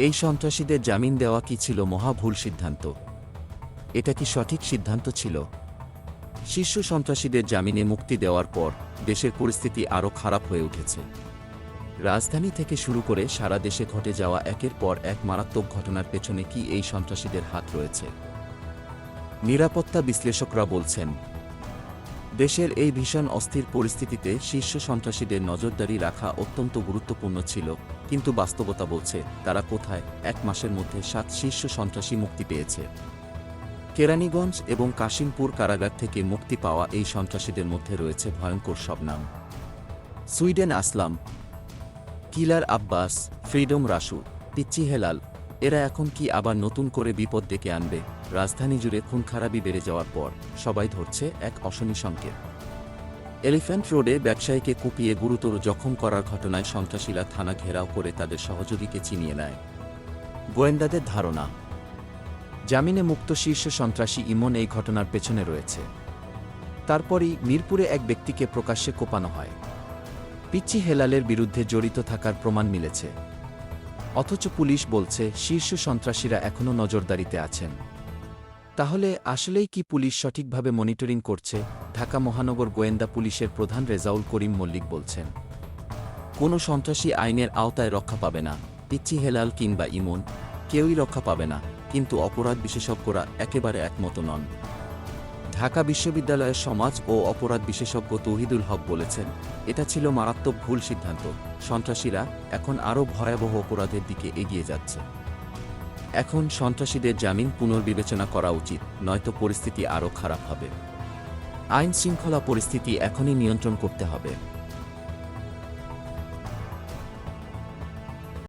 এই সন্ত্রাসীদের জামিন দেওয়া কি ছিল মহা ভুল সিদ্ধান্ত? এটা কি সঠিক সিদ্ধান্ত ছিল? শীর্ষ সন্ত্রাসীদের জামিনে মুক্তি দেওয়ার পর দেশের পরিস্থিতি আরও খারাপ হয়ে উঠেছে। রাজধানী থেকে শুরু করে সারা দেশে ঘটে যাওয়া একের পর এক মারাত্মক ঘটনার পেছনে কি এই সন্ত্রাসীদের হাত রয়েছে? নিরাপত্তা বিশ্লেষকরা বলছেন দেশের এই ভীষণ অস্থির পরিস্থিতিতে শীর্ষ সন্ত্রাসীদের নজরদারি রাখা অত্যন্ত গুরুত্বপূর্ণ ছিল, কিন্তু বাস্তবতা বলছে তারা কোথায়, এক মাসের মধ্যে সাত শীর্ষ সন্ত্রাসী মুক্তি পেয়েছে। কেরানীগঞ্জ এবং কাশিমপুর কারাগার থেকে মুক্তি পাওয়া এই সন্ত্রাসীদের মধ্যে রয়েছে ভয়ঙ্কর সব নাম। Sweden Aslam, killer Abbas, freedom Rasu Pichchi Helal এরা এখন কি আবার নতুন করে বিপদ ডেকে আনবে? রাজধানী জুড়ে খুন খারাপি বেড়ে যাওয়ার পর সবাই ধরছে এক অশনি সংকেত। এলিফ্যান্ট রোডে ব্যবসায়ীকে কুপিয়ে গুরুতর জখম করার ঘটনায় সন্ত্রাসীরা থানা ঘেরাও করে তাদের সহযোগীকে চিনিয়ে নেয়। গোয়েন্দাদের ধারণা, জামিনে মুক্ত শীর্ষ সন্ত্রাসী ইমন এই ঘটনার পেছনে রয়েছে। তারপরই মিরপুরে এক ব্যক্তিকে প্রকাশ্যে কোপানো হয়। পিচ্চি হেলালের বিরুদ্ধে জড়িত থাকার প্রমাণ মিলেছে। অথচ পুলিশ বলছে, শীর্ষ সন্ত্রাসীরা এখনও নজরদারিতে আছেন। তাহলে আসলেই কি পুলিশ সঠিকভাবে মনিটরিং করছে? ঢাকা মহানগর গোয়েন্দা পুলিশের প্রধান রেজাউল করিম মল্লিক বলছেন, কোনো সন্ত্রাসী আইনের আওতায় রক্ষা পাবে না। পিচ্চি হেলাল কিংবা ইমন কেউই রক্ষা পাবে না, কিন্তু অপরাধ বিশেষজ্ঞরা একেবারে একমত নন। ঢাকা বিশ্ববিদ্যালয়ের সমাজ ও অপরাধ বিশেষজ্ঞ তৌহিদুল হক বলেছেন, এটা ছিল মারাত্মক ভুল সিদ্ধান্ত। সন্ত্রাসীরা এখন আরও ভয়াবহ অপরাধের দিকে এগিয়ে যাচ্ছে। এখন সন্ত্রাসীদের জামিন পুনর্বিবেচনা করা উচিত, নয়তো পরিস্থিতি আরও খারাপ হবে। আইন শৃঙ্খলা পরিস্থিতি এখনই নিয়ন্ত্রণ করতে হবে।